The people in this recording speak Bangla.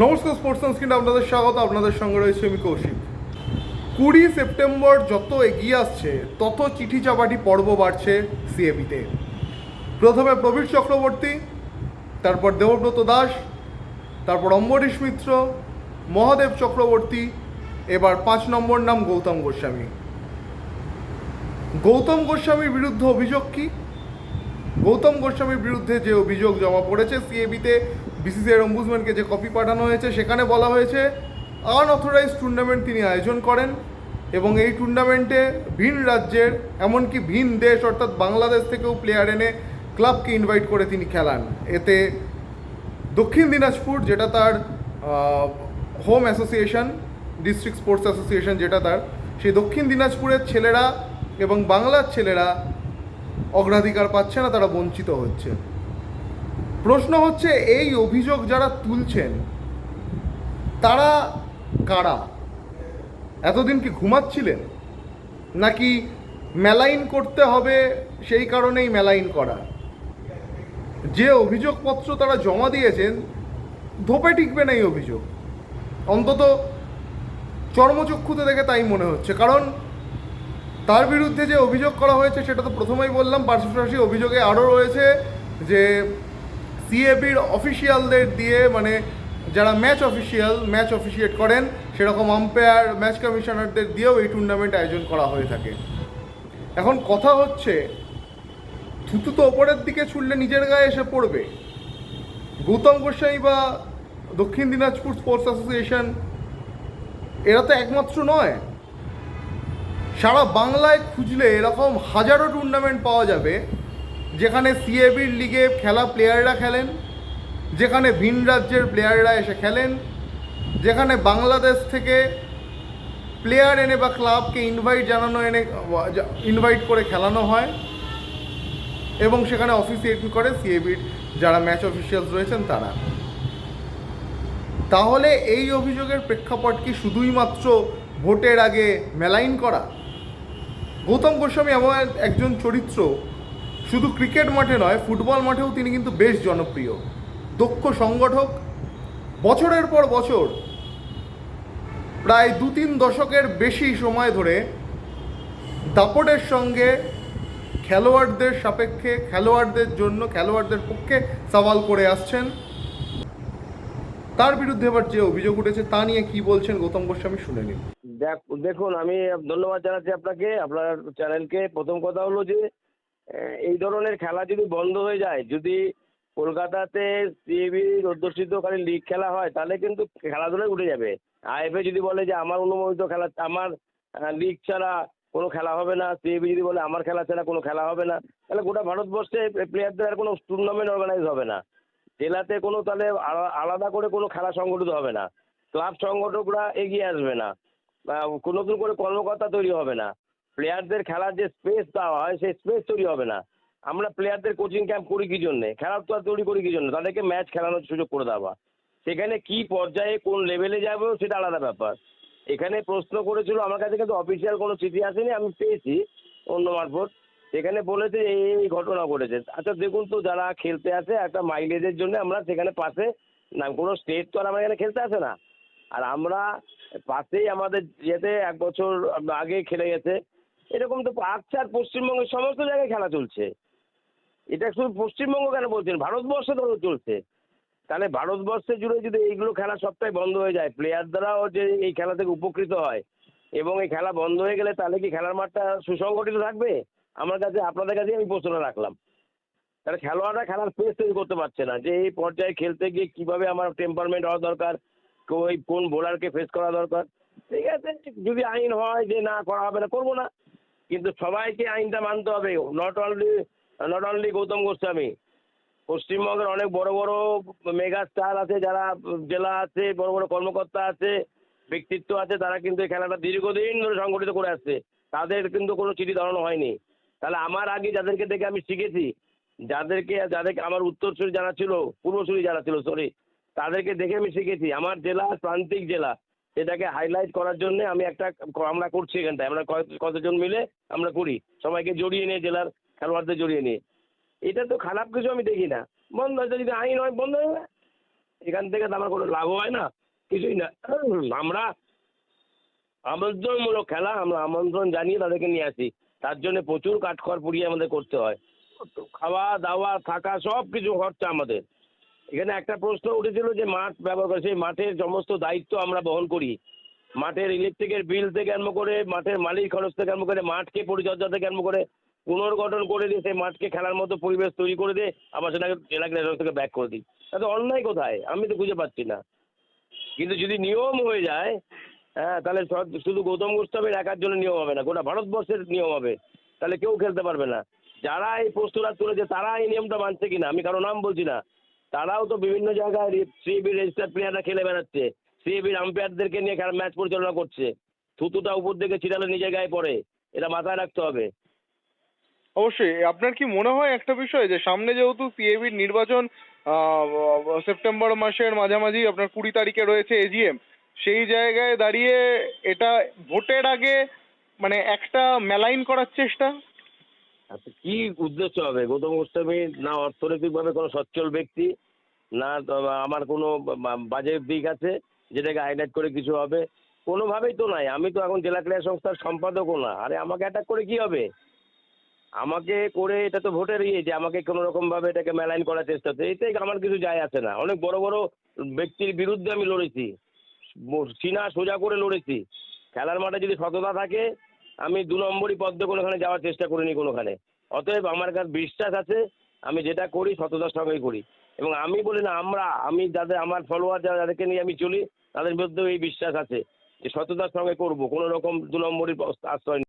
নমস্কার স্পোর্টস সানস্ক্রিন আপনাদের স্বাগত। আপনাদের সঙ্গে রয়েছে আমি কৌশিক। কুড়ি সেপ্টেম্বর যত এগিয়ে আসছে, তত চিঠি চাপাটি পর্ব বাড়ছে সিএবিতে প্রথমে প্রবীর চক্রবর্তী, তারপর দেবব্রত দাস, তারপর অম্বরীশ মিত্র, মহাদেব চক্রবর্তী, এবার পাঁচ নম্বর নাম গৌতম গোস্বামী। গৌতম গোস্বামীর বিরুদ্ধে অভিযোগ কী? গৌতম গোস্বামীর বিরুদ্ধে যে অভিযোগ জমা পড়েছে সিএবিতে বিসিসিআই অম্বুজম্যানকে যে কপি পাঠানো হয়েছে, সেখানে বলা হয়েছে আনঅথরাইজ টুর্নামেন্ট তিনি আয়োজন করেন এবং এই টুর্নামেন্টে ভিন রাজ্যের, এমনকি ভিন দেশ, অর্থাৎ বাংলাদেশ থেকেও প্লেয়ার এনে ক্লাবকে ইনভাইট করে তিনি খেলান। এতে দক্ষিণ দিনাজপুর, যেটা তার home association district sports association যেটা তার, সেই দক্ষিণ দিনাজপুরের ছেলেরা এবং বাংলার ছেলেরা অগ্রাধিকার পাচ্ছে না, তারা বঞ্চিত হচ্ছে। প্রশ্ন হচ্ছে, এই অভিযোগ যারা তুলছেন, তারা কারা? এতদিন কি ঘুমাচ্ছিলেন? নাকি মেলাইন করতে হবে, সেই কারণেই মেলাইন করা? যে অভিযোগপত্র তারা জমা দিয়েছেন, ধোপে টিকবে না এই অভিযোগ। অন্তত চর্মচক্ষুতে দেখে তাই মনে হচ্ছে। কারণ, তার বিরুদ্ধে যে অভিযোগ করা হয়েছে, সেটা তো প্রথমেই বললাম পাশাপাশি অভিযোগে আরও রয়েছে যে সিএবির অফিসিয়ালদের দিয়ে মানে যারা ম্যাচ অফিসিয়াল ম্যাচ অফিসিয়েট করেন, সেরকম আম্পায়ার ম্যাচ কমিশনারদের দিয়েও এই টুর্নামেন্ট আয়োজন করা হয়ে থাকে। এখন কথা হচ্ছে, থুতু তো ওপরের দিকে ছুড়লে নিজের গায়ে এসে পড়বে। গৌতম গোস্বামী বা দক্ষিণ দিনাজপুর স্পোর্টস অ্যাসোসিয়েশন, এরা তো একমাত্র নয়। সারা বাংলায় খুঁজলে এরকম হাজারো টুর্নামেন্ট পাওয়া যাবে। যেখানে সিএবির লিগে খেলা প্লেয়াররা খেলেন, যেখানে ভিন রাজ্যের প্লেয়াররা এসে খেলেন, যেখানে বাংলাদেশ থেকে প্লেয়ার এনে বা ক্লাবকে ইনভাইট জানানো এনে ইনভাইট করে খেলানো হয় এবং সেখানে অফিসিয়েট করে সিএবির যারা ম্যাচ অফিসিয়ালস রয়েছেন তারা। তাহলে এই অভিযোগের প্রেক্ষাপট কি শুধুই মাত্র ভোটের আগে মেলাইন করা? গৌতম গোস্বামী এমন একজন চরিত্র শুধু ক্রিকেট মাঠে নয়, ফুটবল মাঠেও তিনি কিন্তু বেশ জনপ্রিয়। দক্ষ সংগঠক, বছরের পর বছর, প্রায় দু তিন দশকের বেশি সময় ধরে দাপটের সঙ্গে খেলোয়াড়দের সাপেক্ষে, খেলোয়াড়দের জন্য, খেলোয়াড়দের পক্ষে সওয়াল করে আসছেন। তার বিরুদ্ধে এবার যে অভিযোগ উঠেছে, তা নিয়ে কি বলছেন গৌতম গোস্বামী শুনে নিন। দেখ, দেখুন, আমি ধন্যবাদ জানাচ্ছি আপনাকে। আপনার চ্যানেলকে প্রথম কথা হলো যে এই ধরনের খেলা যদি বন্ধ হয়ে যায়, যদি কলকাতাতে সিএবি অধ্যুষিত খালি লিগ খেলা হয়, তাহলে কিন্তু খেলাধুলাই উঠে যাবে। আইএফএ যদি বলে যে, আমার অনুমোদিত খেলা, আমার লিগ ছাড়া কোনো খেলা হবে না। সিএবি যদি বলে, আমার খেলা ছাড়া কোনো খেলা হবে না। তাহলে গোটা ভারতবর্ষে প্লেয়ারদের আর কোনো টুর্নামেন্ট অর্গানাইজ হবে না। জেলাতে কোনো তাহলে আলাদা করে কোনো খেলা সংগঠিত হবে না। ক্লাব সংগঠকরা এগিয়ে আসবে না। বা কোনো করে কর্মকর্তা তৈরি হবে না। প্লেয়ারদের খেলার যে স্পেস দেওয়া হয়, সেই স্পেস তৈরি হবে না। আমরা প্লেয়ারদের কোচিং ক্যাম্প করি কি জন্যে? খেলার তো তৈরি করি কি জন্য? তাদেরকে ম্যাচ খেলানোর সুযোগ করে দেওয়া। সেখানে কি পর্যায়ে কোন লেভেলে যাবে, সেটা আলাদা ব্যাপার। এখানে প্রশ্ন করেছিল, আমার কাছে কিন্তু অফিসিয়াল কোনো চিঠি আসেনি, আমি পেয়েছি অন্য মারফত। সেখানে বলেছে এই ঘটনা ঘটেছে। আচ্ছা দেখুন তো, যারা খেলতে আসে, একটা মাইলেজের জন্য আমরা সেখানে পাশে, না, কোনো স্টেট তো আর আমার এখানে খেলতে আসে না। আর আমরা পাশেই আমাদের ইয়েতে এক বছর আগে খেলে গেছে এরকম তো আর পশ্চিমবঙ্গের সমস্ত জায়গায় খেলা চলছে। এটা শুধু পশ্চিমবঙ্গ কেন বলছেন? ভারতবর্ষে ধরো চলছে। তাহলে ভারতবর্ষে জুড়ে যদি এইগুলো খেলা সবটাই বন্ধ হয়ে যায় প্লেয়ার দ্বারাও যে এই খেলা থেকে উপকৃত হয়, এবং এই খেলা বন্ধ হয়ে গেলে তাহলে কি খেলার মাঠটা সুসংগঠিত থাকবে? আমার কাছে, আপনাদের কাছে আমি প্রশ্নটা রাখলাম। তাহলে খেলোয়াড়রা খেলার স্পেস তৈরি করতে পারছে না, যে এই পর্যায়ে খেলতে গিয়ে কীভাবে আমার টেম্পারমেন্ট হওয়া দরকার ওই কোন বোলারকে ফেস করা দরকার। ঠিক আছে, যদি আইন হয় যে না করা হবে না, করব না। কিন্তু সবাইকে আইনটা মানতে হবে। Not only not only Gautam Goswami. পশ্চিমবঙ্গের অনেক বড় বড় মেগা স্টার আছে, যারা জেলা আছে, বড় বড় কর্মকর্তা আছে, ব্যক্তিত্ব আছে, তারা কিন্তু এই খেলাটা দীর্ঘদিন ধরে সংগঠিত করে আসছে। তাদের কিন্তু কোনো চিঠি ধরানো হয়নি। তাহলে আমার আগে যাদেরকে দেখে আমি শিখেছি, যাদেরকে যাদেরকে আমার উত্তরসূরি জানা ছিল, পূর্বসূরি জানা ছিল সরি তাদেরকে দেখে আমি শিখেছি। আমার জেলা প্রান্তিক জেলা। সেটাকে হাইলাইট করার জন্য আমি একটা আমরা করছি এখানটায়। আমরা কত- কতজন মিলে আমরা করি। সবাইকে জড়িয়ে নিয়ে, জেলার খেলোয়াড়দের জড়িয়ে নিয়ে। এটা তো খারাপ কিছু আমি দেখি না। বন্ধ হয়েছে, যদি আইন হয়, বন্ধ হয়ে এখান থেকে তো আমার কোনো লাভ হয় না। কিছুই না। আমরা আমন্ত্রণমূলক খেলা, আমরা আমন্ত্রণ জানিয়ে তাদেরকে নিয়ে আসি। তার জন্য প্রচুর কাঠখড় পুড়িয়ে আমাদের করতে হয়। খাওয়া দাওয়া থাকা সব কিছু খরচা আমাদের। এখানে একটা প্রশ্ন উঠেছিল যে মাঠ ব্যবহার করে, সেই মাঠের সমস্ত দায়িত্ব আমরা বহন করি। মাঠের ইলেকট্রিকের বিল থেকে আরম্ভ করে, মাঠের মালিক খরচ থেকে আরম্ভ করে, মাঠকে পরিচর্যা থেকে আরম্ভ করে, পুনর্গঠন করে দিয়ে সেই মাঠকে খেলার মতো পরিবেশ তৈরি করে দিয়ে আবার সেটাকে ক্রীড়া থেকে ব্যাক করে দিই। তাতে অন্যায় কোথায়? আমি তো খুঁজে পাচ্ছি না। কিন্তু যদি নিয়ম হয়ে যায় হ্যাঁ তাহলে শুধু গৌতম গোস্বামীর একার জন্য নিয়ম হবে না, গোটা ভারতবর্ষের নিয়ম হবে। তাহলে কেউ খেলতে পারবে না। যারা এই প্রস্তুরাত তুলেছে, তারা এই নিয়মটা মানছে কিনা? আমি কারও নাম বলছি না। তারাও তো বিভিন্ন জায়গায় সিএবি রেজিস্টার্ড প্লেয়াররা খেলে বেড়াচ্ছে। সিএবির আম্পায়ারদেরকে নিয়ে খেলা ম্যাচ পরিচালনা করছে। থুতুটা উপর দিকে ছিটালে নিজের গায়ে পড়ে। এটা মাথায় রাখতে হবে। অবশ্যই। আপনার কি মনে হয় একটা বিষয় যে, সামনে যেহেতু সিএবির নির্বাচন সেপ্টেম্বর মাসের মাঝামাঝি আপনার কুড়ি তারিখে রয়েছে এজিএম সেই জায়গায় দাঁড়িয়ে এটা ভোটের আগে মানে একটা মেলাইন করার চেষ্টা? কী উদ্দেশ্য হবে? গৌতম গোস্বামী না অর্থনৈতিকভাবে কোনো সচ্ছল ব্যক্তি, না আমার কোনো বাজে দিক আছে যেটাকে হাইলাইট করে কিছু হবে? কোনোভাবেই তো নাই। আমি তো এখন জেলা ক্রীড়া সংস্থার সম্পাদকও না। আরে আমাকে অ্যাটাক করে কি হবে? আমাকে করে এটা তো ভোটের ইয়ে যে আমাকে কোনো রকমভাবে এটাকে মেলাইন করার চেষ্টা হচ্ছে। এতে আমার কিছু যায় আসে না। অনেক বড় বড় ব্যক্তির বিরুদ্ধে আমি লড়েছি। সিনা সোজা করে লড়েছি। খেলার মাঠে যদি সততা থাকে আমি দু নম্বরই পদ্ম কোনোখানে যাওয়ার চেষ্টা করিনি কোনোখানে। অতএব আমার কাছে বিশ্বাস আছে, আমি যেটা করি সততার সঙ্গেই করি। এবং আমি বলি না, আমরা, আমি যাদের, আমার ফলোয়ার যারা, যাদেরকে নিয়ে আমি চলি, তাদের মধ্যেও এই বিশ্বাস আছে যে সততার সঙ্গে করব। কোনো রকম দু নম্বরই আশ্রয়